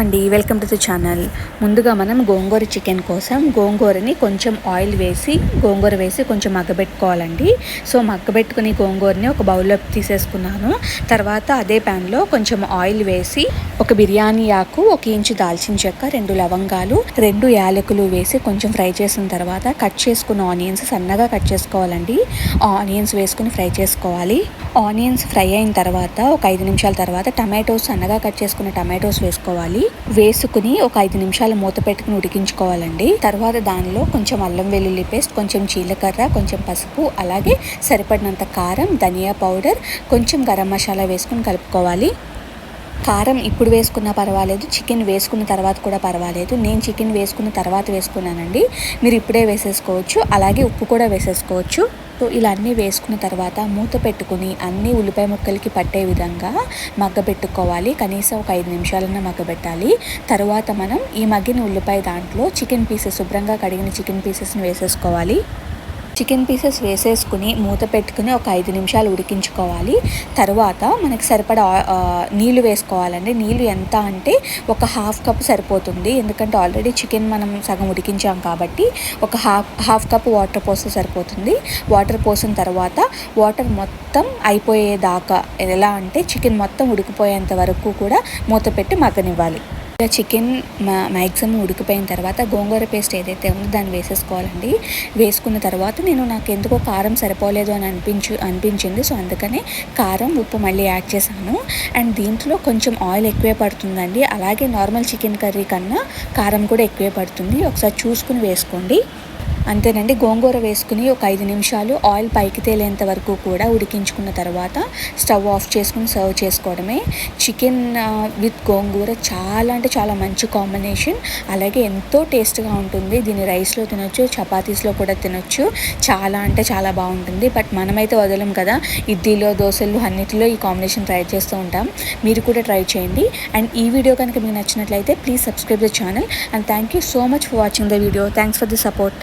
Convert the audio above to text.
అండి welcome to the channel. ముందుగా మనం గోంగూర చికెన్ కోసం గోంగూరని కొంచెం ఆయిల్ వేసి గోంగూర వేసి కొంచెం మగ్గబెట్టుకోవాలండి. సో మగ్గబెట్టుకుని గోంగూరని ఒక బౌల్లో తీసేసుకున్నాను. తర్వాత అదే ప్యాన్లో కొంచెం ఆయిల్ వేసి ఒక బిర్యానీ ఆకు ఒక ఇంచు దాల్చిన చెక్క రెండు లవంగాలు రెండు యాలకులు వేసి కొంచెం ఫ్రై చేసిన తర్వాత కట్ చేసుకున్న ఆనియన్స్ సన్నగా కట్ చేసుకోవాలండి. ఆనియన్స్ వేసుకుని ఫ్రై చేసుకోవాలి. ఆనియన్స్ ఫ్రై అయిన తర్వాత ఒక ఐదు నిమిషాల తర్వాత టమాటోస్ సన్నగా కట్ చేసుకున్న టమాటోస్ వేసుకోవాలి. వేసుకుని ఒక ఐదు నిమిషాలు మూత పెట్టుకుని ఉడికించుకోవాలండి. తర్వాత దానిలో కొంచెం అల్లం వెల్లుల్లి పేస్ట్ కొంచెం జీలకర్ర కొంచెం పసుపు అలాగే సరిపడినంత కారం ధనియా పౌడర్ కొంచెం గరం మసాలా వేసుకుని కలుపుకోవాలి. కారం ఇప్పుడు వేసుకున్నా పర్వాలేదు చికెన్ వేసుకున్న తర్వాత కూడా పర్వాలేదు. నేను చికెన్ వేసుకున్న తర్వాత వేసుకున్నానండి. మీరు ఇప్పుడే వేసేసుకోవచ్చు అలాగే ఉప్పు కూడా వేసేసుకోవచ్చు. సో ఇలా అన్నీ వేసుకున్న తర్వాత మూత పెట్టుకుని అన్ని ఉల్లిపాయ ముక్కలకి పట్టే విధంగా మగ్గబెట్టుకోవాలి కనీసం ఒక ఐదు నిమిషాలన్నా మగ్గబెట్టాలి తర్వాత మనం ఈ మగ్గిన ఉల్లిపాయ దాంట్లో చికెన్ పీసెస్ శుభ్రంగా కడిగిన చికెన్ పీసెస్ని వేసేసుకోవాలి. చికెన్ పీసెస్ వేసేసుకుని మూత పెట్టుకుని ఒక ఐదు నిమిషాలు ఉడికించుకోవాలి. తర్వాత మనకి సరిపడా నీళ్ళు వేసుకోవాలండి. నీళ్ళు ఎంత అంటే ఒక హాఫ్ కప్ సరిపోతుంది. ఎందుకంటే ఆల్రెడీ చికెన్ మనం సగం ఉడికించాం కాబట్టి ఒక హాఫ్ హాఫ్ కప్ వాటర్ పోస్తే సరిపోతుంది. వాటర్ పోసిన తర్వాత వాటర్ మొత్తం అయిపోయేదాకా ఎలా అంటే చికెన్ మొత్తం ఉడికిపోయేంత వరకు కూడా మూత పెట్టి మగ్గనివ్వాలి. ఇలా చికెన్ మా మ్యాక్సిమం ఉడికిపోయిన తర్వాత గోంగూర పేస్ట్ ఏదైతే ఉందో దాన్ని వేసేసుకోవాలండి. వేసుకున్న తర్వాత నేను నాకు ఎందుకో కారం సరిపోలేదు అని అనిపించు అనిపించింది. సో అందుకనే కారం ఉప్పు మళ్ళీ యాడ్ చేశాను. అండ్ దీంట్లో కొంచెం ఆయిల్ ఎక్కువే పడుతుందండి. అలాగే నార్మల్ చికెన్ కర్రీ కన్నా కారం కూడా ఎక్కువే పడుతుంది. ఒకసారి చూసుకుని వేసుకోండి. అంతేనండి గోంగూర వేసుకుని ఒక ఐదు నిమిషాలు ఆయిల్ పైకి తేలేంత వరకు కూడా ఉడికించుకున్న తర్వాత స్టవ్ ఆఫ్ చేసుకుని సర్వ్ చేసుకోవడమే. చికెన్ విత్ గోంగూర చాలా అంటే చాలా మంచి కాంబినేషన్. అలాగే ఎంతో టేస్ట్గా ఉంటుంది. దీన్ని రైస్లో తినొచ్చు చపాతీస్లో కూడా తినొచ్చు. చాలా అంటే చాలా బాగుంటుంది. బట్ మనమైతే వదలం కదా. ఇడ్లీలో దోశలు అన్నిటిలో ఈ కాంబినేషన్ ట్రై చేస్తూ ఉంటాం. మీరు కూడా ట్రై చేయండి. అండ్ ఈ వీడియో కనుక మీకు నచ్చినట్లయితే please subscribe the channel. And thank you so much for watching the video. Thanks for the support.